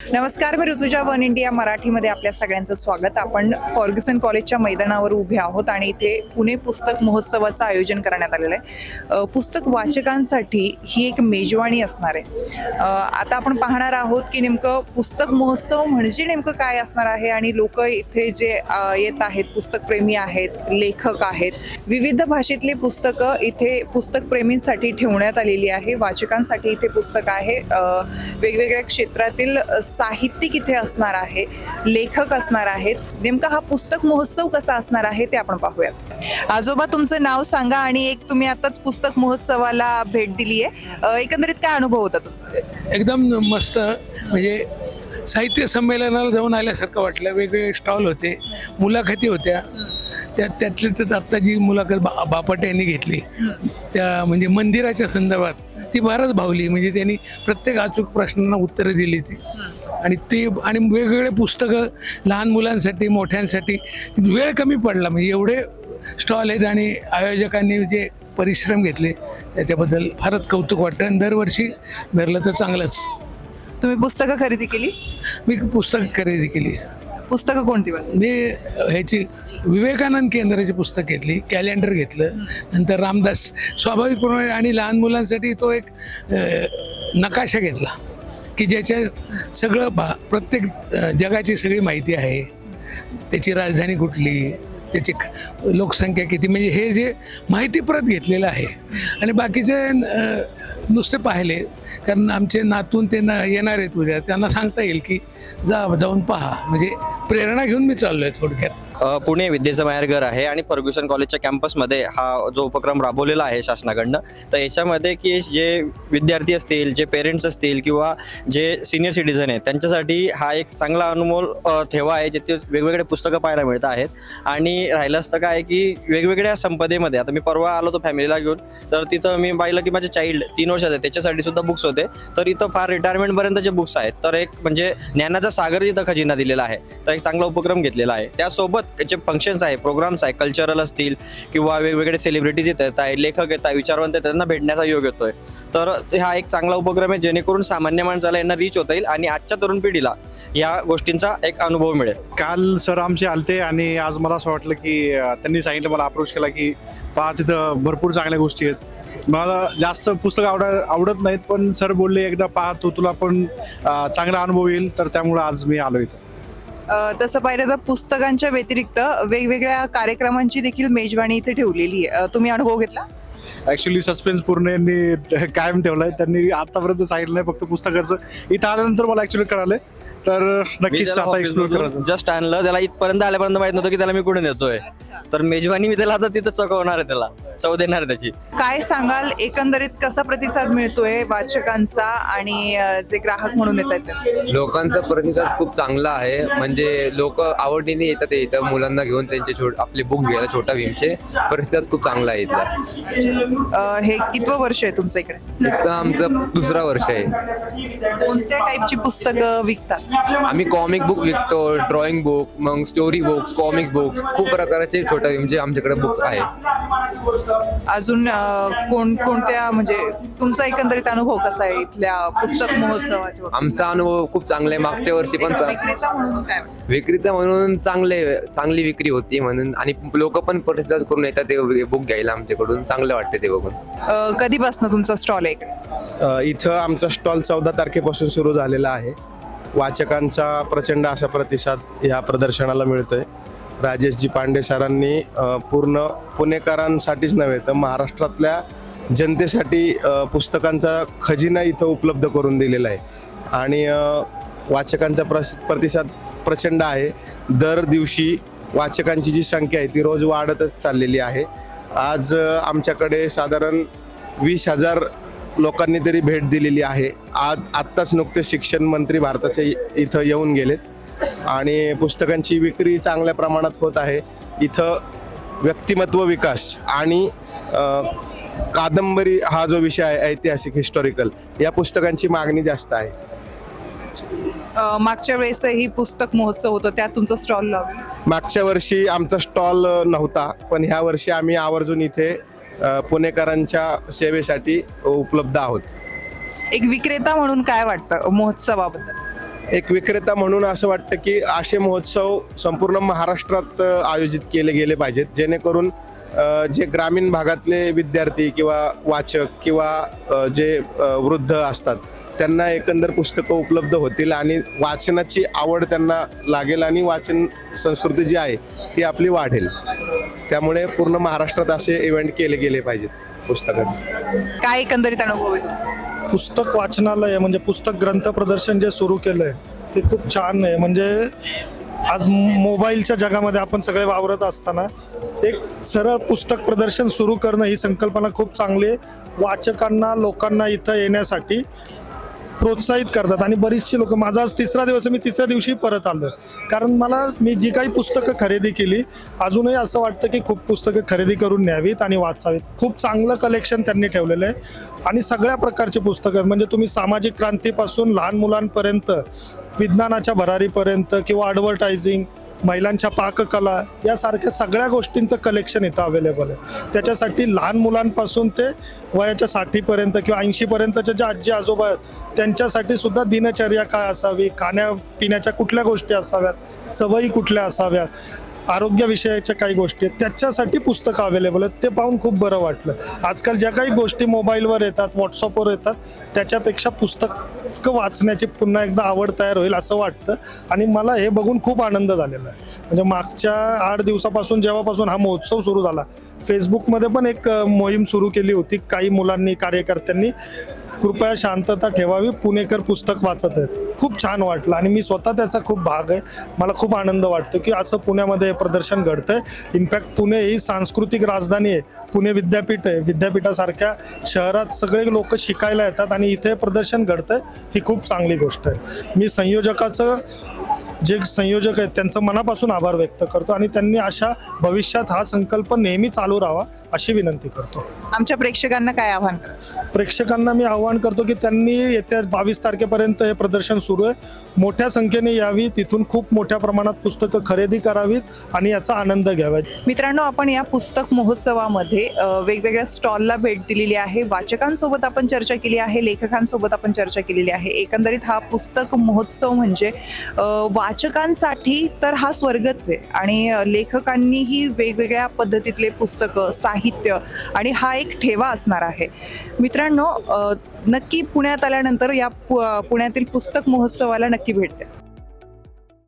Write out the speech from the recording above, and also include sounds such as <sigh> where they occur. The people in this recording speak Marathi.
नमस्कार मी ऋतुजा वन इंडिया मराठीमध्ये आपल्या सगळ्यांचं स्वागत. आपण फॉर्ग्युसन कॉलेजच्या मैदानावर उभे आहोत आणि इथे पुणे पुस्तक महोत्सवाचं आयोजन करण्यात आलेलं आहे. पुस्तक वाचकांसाठी ही एक मेजवानी असणार आहे. आता आपण पाहणार आहोत की नेमकं पुस्तक महोत्सव म्हणजे नेमकं काय असणार आहे आणि लोक इथे जे येत आहेत पुस्तकप्रेमी आहेत लेखक आहेत विविध भाषेतली पुस्तकं इथे पुस्तकप्रेमींसाठी ठेवण्यात आलेली आहे. वाचकांसाठी इथे पुस्तक आहे. वेगवेगळ्या क्षेत्रातील साहित्यिक इथे असणार आहे? लेखक असणार आहेत. नेमका हा पुस्तक महोत्सव कसा असणार आहे ते आपण पाहूयात. आजोबा तुमचं नाव सांगा आणि एक तुम्ही आताच पुस्तक महोत्सवाला भेट दिली आहे एकंदरीत काय अनुभव होता तुमचा? एकदम मस्त. म्हणजे साहित्य संमेलनाला जाऊन आल्यासारखं वाटलं. वेगवेगळे स्टॉल होते मुलाखती होत्या. त्या त्यातल्या त्यात आत्ता जी मुलाखत बा बापट यांनी घेतली त्या म्हणजे मंदिराच्या संदर्भात. ती फारच भावली. म्हणजे त्यांनी प्रत्येक अचूक प्रश्नांना उत्तरं दिली ती. आणि ती आणि वेगवेगळे पुस्तकं लहान मुलांसाठी मोठ्यांसाठी वेळ कमी पडला. म्हणजे एवढे स्टॉल आहेत आणि आयोजकांनी जे परिश्रम घेतले त्याच्याबद्दल फारच कौतुक वाटतं. आणि दरवर्षी धरलं तर चांगलंच. तुम्ही पुस्तकं खरेदी केली? मी पुस्तक खरेदी केली. पुस्तकं कोणती वाचली? मी ह्याची विवेकानंद केंद्राची पुस्तक घेतली कॅलेंडर घेतलं. नंतर रामदास स्वाभाविकपणे आणि लहान मुलांसाठी तो एक नकाशा घेतला. की ज्याच्यात सगळं भा प्रत्येक जगाची सगळी माहिती आहे. त्याची राजधानी कुठली? त्याची लोकसंख्या किती? म्हणजे हे जे माहितीप्रत घेतलेलं आहे. आणि बाकीचे नुसते पाहिले. कारण आमचे नातून ते ना येणार आहेत उद्या. त्यांना सांगता येईल की जा जाऊन पहा. म्हणजे प्रेरणा घेऊन मी चाललोय थोडक्यात. पुणे विद्येचं माहेरघर आहे आणि फर्ग्युसन कॉलेजच्या कॅम्पसमध्ये हा जो उपक्रम राबवलेला आहे शासनाकडनं तर याच्यामध्ये की जे विद्यार्थी असतील जे पेरेंट्स असतील किंवा जे सिनियर सिटीझन आहेत त्यांच्यासाठी हा एक चांगला अनमोल ठेवा आहे जिथे वेगवेगळे पुस्तकं पाहायला मिळत आहेत. आणि राहिलं असतं काय की वेगवेगळ्या संपदेमध्ये आता मी परवा आलो तो फॅमिलीला घेऊन तर तिथं मी पाहिलं की माझे चाइल्ड तीन वर्षाचे त्याच्यासाठी सुद्धा बुक्स होते. तर इथं फार रिटायरमेंटपर्यंतचे बुक्स आहेत. तर एक म्हणजे ज्ञानाचा सागर जिथं खजिना दिलेला आहे तर एक चांगला उपक्रम घेतलेला आहे. त्यासोबत जे फंक्शन्स आहे प्रोग्राम्स आहे कल्चरल असतील किंवा वेगवेगळे सेलिब्रिटीज येत आहेत लेखक येत आहे विचारवंत त्यांना भेटण्याचा योग येतोय. तर हा एक चांगला उपक्रम आहे जेणेकरून सामान्य माणसाला यांना रीच होता येईल आणि आजच्या तरुण पिढीला या गोष्टींचा एक अनुभव मिळेल. काल सर आमचे आलते आणि आज मला असं वाटलं की त्यांनी सांगितलं मला अप्रोच केला की पहा तिथं भरपूर चांगल्या गोष्टी आहेत. मला जास्त पुस्तक आवड आवडत नाहीत पण सर बोलले एकदा पहा तू तुला पण चांगला अनुभव येईल. तर त्यामुळे आज मी आलो इथं. तसं पाहिलं तर पुस्तकांच्या व्यतिरिक्त वेगवेगळ्या कार्यक्रमांची देखील मेजवानी इथे ठेवलेली आहे. तुम्ही अनुभव घेतला? ऍक्च्युली सस्पेन्स पूर्ण यांनी <laughs> कायम ठेवलाय. त्यांनी आतापर्यंत सांगितलं नाही फक्त पुस्तकाचं. इथं आल्यानंतर मला ऍक्च्युली कळालं तर नक्कीच आता एक्सप्लोर करायचं. जस्ट आणलं. त्याला इथपर्यंत आल्यापर्यंत माहीत नव्हतं की त्याला मी कुठे नेतोय तर मेजवानी मी त्याला आता तिथं चकवणार आहे त्याला. चव देणार आहे त्याची. काय सांगाल एकंदरीत कसा प्रतिसाद मिळतोय वाचकांचा आणि अ, जे ग्राहक म्हणून येत आहेत त्यांचा? लोकांचा प्रतिसाद खूप चांगला आहे. म्हणजे लोक आवडीने येतात इथं. मुलांना घेऊन त्यांचे छोट आपले बुक घ्यायला छोटा भीमचे. प्रतिसाद खूप चांगला आहे इथला. अ, हे कितवं वर्ष आहे तुमचं इकडे? इथं आमचं दुसरा वर्ष आहे. कोणत्या टाईपची पुस्तकं विकतात? आम्ही कॉमिक बुक विकतो ड्रॉइंग बुक मग स्टोरी बुक्स कॉमिक बुक्स खूप प्रकारचे छोटा भीमचे आमच्याकडे बुक्स आहेत. अजून कोण कोणत्या म्हणजे तुमचा एकंदरीत अनुभव कसा आहे इथल्या पुस्तक महोत्सवाच्या बाबतीत? आमचा अनुभव खूप चांगला आहे. मागच्या वर्षी पण एक चा- विक्रेता म्हणून काय वाटतं? विक्रेता म्हणून चांगले चांगली विक्री होती म्हणून. आणि लोक पण प्रतिसाद करून येतात ते बुक घ्यायला आमच्याकडून. चांगलं वाटते ते बघून. कधीपासून तुमचा स्टॉल आहे इथं आमचा स्टॉल चौदा तारखेपासून सुरू झालेला आहे. वाचकांचा प्रचंड असा प्रतिसाद या प्रदर्शनाला मिळतोय. राजेशजी पांडे सरांनी पूर्ण पुणेकरांसाठीच नव्हे तर महाराष्ट्रातल्या जनतेसाठी पुस्तकांचा खजिना इथं उपलब्ध करून दिलेला आहे. आणि वाचकांचा प्रस प्रतिसाद प्रचंड आहे. दर दिवशी वाचकांची जी संख्या आहे ती रोज वाढतच चाललेली आहे. आज आमच्याकडे साधारण वीस हजार लोकांनी तरी भेट दिलेली आहे. आज आत्ताच नुकते शिक्षण मंत्री भारताचे इथं येऊन गेलेत. आणि पुस्तकांची विक्री चांगल्या प्रमाणात होत आहे. इथं व्यक्तिमत्व विकास आणि कादंबरी हा जो विषय आहे ऐतिहासिक हिस्टॉरिकल या पुस्तकांची मागणी जास्त आहे. मागच्या वेळेसही पुस्तक महोत्सव होतं त्यात तुमचं स्टॉल लावलं. मागच्या वर्षी आमचा स्टॉल नव्हता पण ह्या वर्षी आम्ही आवर्जून इथे पुणेकरांच्या सेवेसाठी उपलब्ध आहोत. एक विक्रेता म्हणून काय वाटतं महोत्सवाबद्दल? एक विक्रेता म्हणून असं वाटतं की असे महोत्सव संपूर्ण महाराष्ट्रात आयोजित केले गेले पाहिजेत जेणेकरून जे ग्रामीण भागातले विद्यार्थी किंवा वाचक किंवा जे वृद्ध असतात त्यांना एकंदर पुस्तकं उपलब्ध होतील आणि वाचनाची आवड त्यांना लागेल आणि वाचन संस्कृती जी आहे ती आपली वाढेल. त्यामुळे पूर्ण महाराष्ट्रात असे इव्हेंट केले गेले पाहिजेत पुस्तकांचे. काय एकंदरीत अनुभव आहे तुमचा? पुस्तक वाचनालय म्हणजे पुस्तक ग्रंथ प्रदर्शन जे सुरू केलं आहे ते खूप छान आहे. म्हणजे आज मोबाईलच्या जगामध्ये आपण सगळे वावरत असताना एक सरळ पुस्तक प्रदर्शन सुरू करणं ही संकल्पना खूप चांगली आहे. वाचकांना लोकांना इथं येण्यासाठी प्रोत्साहित करतात आणि बरीचशी लोक माझा आज तिसरा दिवस मी तिसऱ्या दिवशी परत आलो कारण मला मी जी काही पुस्तकं खरेदी केली अजूनही असं वाटतं की खूप पुस्तकं खरेदी करून न्यावीत आणि वाचावीत. खूप चांगलं कलेक्शन त्यांनी ठेवलेलं आहे. आणि सगळ्या प्रकारची पुस्तकं म्हणजे तुम्ही सामाजिक क्रांतीपासून लहान मुलांपर्यंत विज्ञानाच्या भरारीपर्यंत किंवा ॲडव्हर्टायझिंग महिलांच्या पाककला यासारख्या सगळ्या गोष्टींचं कलेक्शन इथं अवेलेबल आहे. त्याच्यासाठी लहान मुलांपासून ते वयाच्या साठीपर्यंत किंवा ऐंशीपर्यंतच्या ज्या आजी आजोबा आहेत त्यांच्यासाठी सुद्धा दिनचर्या काय असावी खाण्यापिण्याच्या कुठल्या गोष्टी असाव्यात सवयी कुठल्या असाव्यात आरोग्यविषयाच्या काही गोष्टी आहेत त्याच्यासाठी पुस्तकं अवेलेबल आहेत ते पाहून खूप बरं वाटलं. आजकाल ज्या काही गोष्टी मोबाईलवर येतात व्हॉट्सअपवर येतात त्याच्यापेक्षा पुस्तकं वाचण्याची पुन्हा एकदा आवड तयार होईल असं वाटतं. आणि मला हे बघून खूप आनंद झालेला आहे. म्हणजे मागच्या आठ दिवसापासून जेव्हापासून हा महोत्सव सुरू झाला फेसबुकमध्ये पण एक मोहीम सुरू केली होती काही मुलांनी कार्यकर्त्यांनी. कृपया शांतता ठेवावी. पुणेकर पुस्तक वाचत आहेत. खूप छान वाटलं आणि मी स्वतः त्याचा खूप भाग आहे. मला खूप आनंद वाटतो की असं पुण्यामध्ये हे प्रदर्शन घडतंय. इनफॅक्ट पुणे ही सांस्कृतिक राजधानी आहे. पुणे विद्यापीठ आहे. विद्यापीठासारख्या शहरात सगळे लोक शिकायला येतात आणि इथे प्रदर्शन घडतंय. ही खूप चांगली गोष्ट आहे. मी संयोजकाचं जे संयोजक आहेत त्यांचं मनापासून आभार व्यक्त करतो आणि त्यांनी अशा भविष्यात हा संकल्प नेहमी चालू राहावा अशी विनंती करतो. आमच्या प्रेक्षकांना काय आव्हान? प्रेक्षकांना मी आवाहन करतो की त्यांनी येत्या बावीस तारखेपर्यंत हे प्रदर्शन सुरू आहे. मोठ्या संख्येने यावी तिथून खूप मोठ्या प्रमाणात पुस्तकं खरेदी करावीत आणि याचा आनंद घ्यावा. मित्रांनो आपण या पुस्तक महोत्सवामध्ये वेगवेगळ्या स्टॉलला भेट दिलेली आहे. वाचकांसोबत आपण चर्चा केली आहे लेखकांसोबत आपण चर्चा केलेली आहे. एकंदरीत हा पुस्तक महोत्सव म्हणजे अ, वाचकांसाठी तर हा स्वर्गच आहे. आणि लेखकांनीही वेगवेगळ्या पद्धतीतले पुस्तकं साहित्य आणि हा एक ठेवा असणार आहे. मित्रांनो नक्की पुण्यात आल्यानंतर या पु- पुण्यातील पुस्तक महोत्सवाला नक्की भेट द्या.